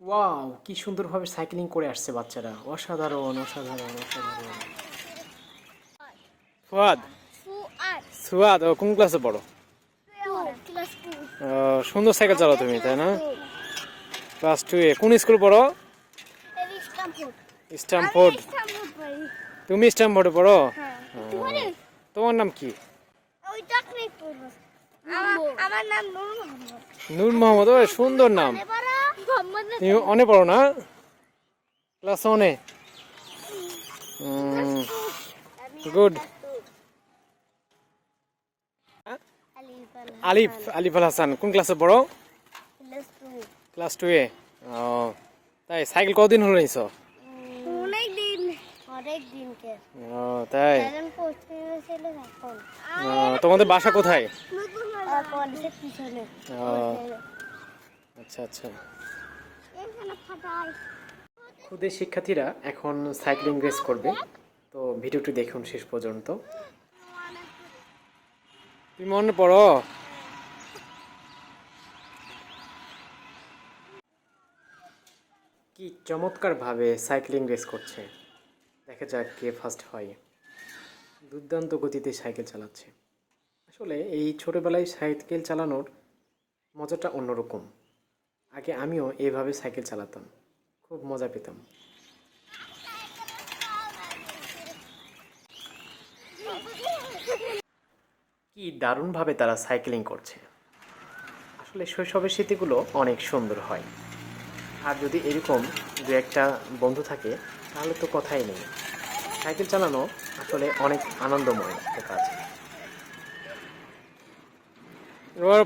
Wow কি সুন্দরভাবে cycling করে আসছে বাচ্চারা। অসাধারণ অসাধারণ অসাধারণ। ফুয়াদ। ফুয়াদ। সুয়াদ ও কোন ক্লাসে পড়ো? সুন্দর সাইকেল চালাও তুমি তাই না? ক্লাস টু এ। কোন স্কুল পড়ো? স্ট্যামফোর্ড তুমি স্ট্যামফোর্ডে পড়ো? হ্যাঁ। তোমার? নাম কি? আমার আমার নাম নূর মোহাম্মদ নূর মোহাম্মদ ও সুন্দর নাম অনে পড়ো না? ক্লাস অনে গুড আলিফ আলিফ আল হাসান কোন ক্লাসে পড়ো? ক্লাস টু এ। ও তাই সাইকেল কদিন হলো নিছো? তাই। তোমাদের বাসা কোথায়? ও আচ্ছা আচ্ছা। খুদের শিক্ষার্থীরা এখন সাইক্লিং রেস করবে। তো ভিডিওটি দেখুন শেষ পর্যন্ত। তুমি মনে পড়ো? কি চমৎকারভাবে সাইক্লিং রেস করছে। দেখা যাক কে ফার্স্ট হয়। দুর্দান্ত গতিতে সাইকেল চালাচ্ছে। আসলে এই ছোটোবেলায় সাইকেল চালানোর মজাটা অন্যরকম। আগে আমিও এইভাবে সাইকেল চালাতাম। খুব মজা পেতাম। কি দারুণভাবে তারা সাইক্লিং করছে। আসলে শৈশবের স্মৃতিগুলো অনেক সুন্দর হয়। আর যদি এরকম দু একটা বন্ধু থাকে, তাহলে তো কথাই নেই। সাইকেল চালানো আসলে অনেক আনন্দময় একটা কাজ।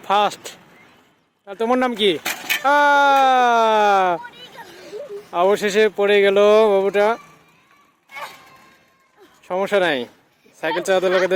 ফার্স্ট তোমার নাম কি! অবশেষে পড়ে গেল বাবুটা। সমস্যা নাই। সাইকেল চালাতে লাগে